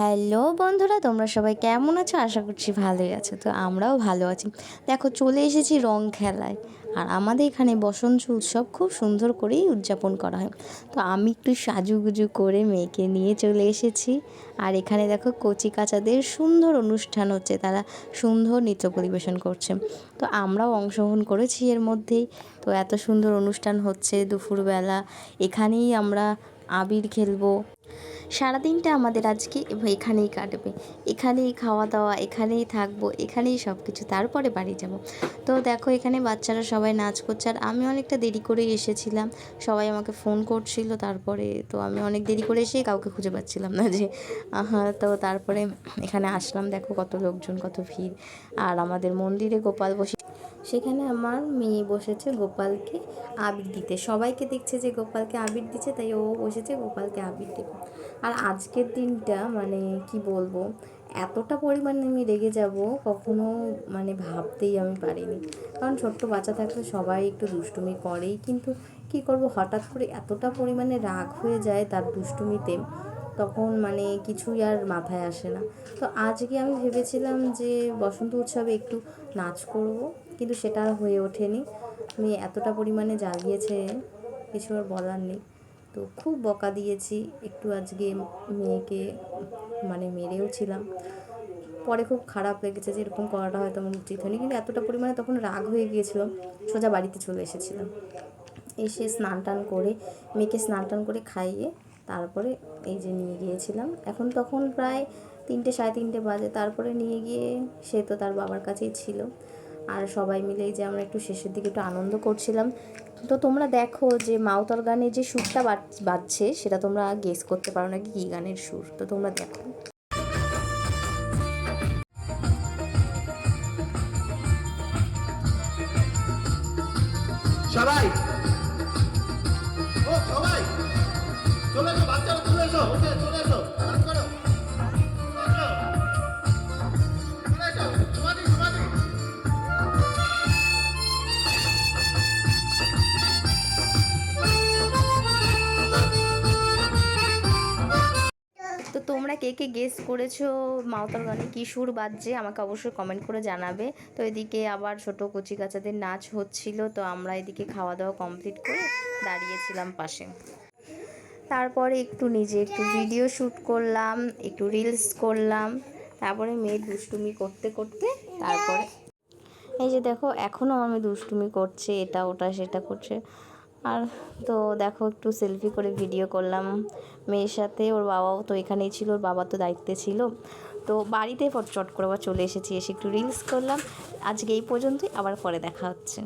Hello বন্ধুরা, তোমরা সবাই কেমন আছো? আশা করছি ভালোই আছো। তো আমরাও ভালো আছি। দেখো, চলে এসেছি রং খেলায়। আর আমাদের এখানে বসন্ত উৎসব খুব সুন্দর করেই উদযাপন করা হয়। তো আমি একটু সাজুগুজু করে মেয়েকে নিয়ে চলে এসেছি। আর এখানে দেখো, কচি কাচাদের সুন্দর অনুষ্ঠান হচ্ছে। তারা সুন্দর নৃত্য পরিবেশন করছে। তো আমরাও অংশগ্রহণ করেছি এর মধ্যেই। তো এত সুন্দর অনুষ্ঠান হচ্ছে দুপুরবেলা। এখানেই আমরা আবির খেলব। সারাদিনটা আমাদের আজকে এখানেই কাটবে। এখানেই খাওয়া দাওয়া, এখানেই থাকব, এখানেই সব কিছু তারপরে বাড়ি যাব। তো দেখো, এখানে বাচ্চারা সবাই নাচ করছে। আর আমি অনেকটা দেরি করে এসেছিলাম। সবাই আমাকে ফোন করছিল তারপরে, তো আমি অনেক দেরি করে এসেই কাউকে খুঁজে পাচ্ছিলাম না যে তো তারপরে এখানে আসলাম। দেখো কত লোকজন, কত ভিড়। আর আমাদের মন্দিরে গোপাল বসে সেখানে আমার মেয়ে বসেছে গোপালকে আবির দিতে। সবাইকে দেখছে যে গোপালকে আবির দিচ্ছে, তাই ও বসেছে, গোপালকে আবির দেবে। আর আজকের দিনটা মানে কি বলব, এতটা পরিমাণে আমি রেগে যাব কখনো মানে ভাবতেই আমি পারিনি। কারণ ছোট্ট বাচ্চা থাকলে সবাই একটু দুষ্টুমি করেই, কিন্তু কি করব, হঠাৎ করে এতটা পরিমাণে রাগ হয়ে যায় তার দুষ্টুমিতে। তখন মানে কিছুই আর মাথায় আসে না। তো আজকে আমি ভেবেছিলাম যে বসন্ত উৎসবে একটু নাচ করব, কিন্তু সেটা আর হয়ে ওঠেনি। মেয়ে এতটা পরিমাণে জ্বালিয়েছে কিছু আর বলার নেই। তো খুব বকা দিয়েছি, একটু আজকে মেয়েকে মানে মেরেও ছিলাম। পরে খুব খারাপ লেগেছে যে এরকম করাটা হয়তো আমার উচিত হয়নি, কিন্তু এতটা পরিমাণে তখন রাগ হয়ে গিয়েছিল, সোজা বাড়িতে চলে এসেছিলাম। এসে স্নান টান করে, মেয়েকে স্নান টান করে খাইয়ে তারপরে এই যে নিয়ে গিয়েছিলাম। এখন তখন প্রায় তিনটে, সাড়ে তিনটে বাজে। তারপরে নিয়ে গিয়ে সে তো তার বাবার কাছেই ছিল। আর সবাই মিলে যে আমরা একটু শেষের দিকে একটু আনন্দ করছিলাম। তো তোমরা দেখো যে মাউতর গানের যে সুরটা বাজছে, সেটা তোমরা গেস করতে পারো নাকি কী গানের সুর। তো তোমরা দেখো। সবাই! ও, সবাই! তোমরা কে কে গেস করেছ মাওতার গানে? কী সুর বাজছে? আমাকে অবশ্যই কমেন্ট করে জানাবে। তো এদিকে আবার ছোট কচি কাচাদের নাচ হচ্ছিল, তো আমরা এদিকে খাওয়া দাওয়া কমপ্লিট করে দাঁড়িয়েছিলাম পাশে। তারপরে একটু নিজে একটু ভিডিও শ্যুট করলাম, একটু রিলস করলাম, তারপরে মেয়ে দুষ্টুমি করতে করতে তারপরে এই যে দেখো, এখনও আমি দুষ্টুমি করছে, এটা ওটা সেটা করছে। আর তো দেখো, একটু সেলফি করে ভিডিও করলাম মেয়ের সাথে, ওর বাবাও তো এখানেই ছিল, ওর বাবা তো দায়িত্বে ছিল। তো বাড়িতে চট করে আবার চলে এসেছি, এসে একটু রিলস করলাম। আজকে এই পর্যন্তই, আবার পরে দেখা হচ্ছে।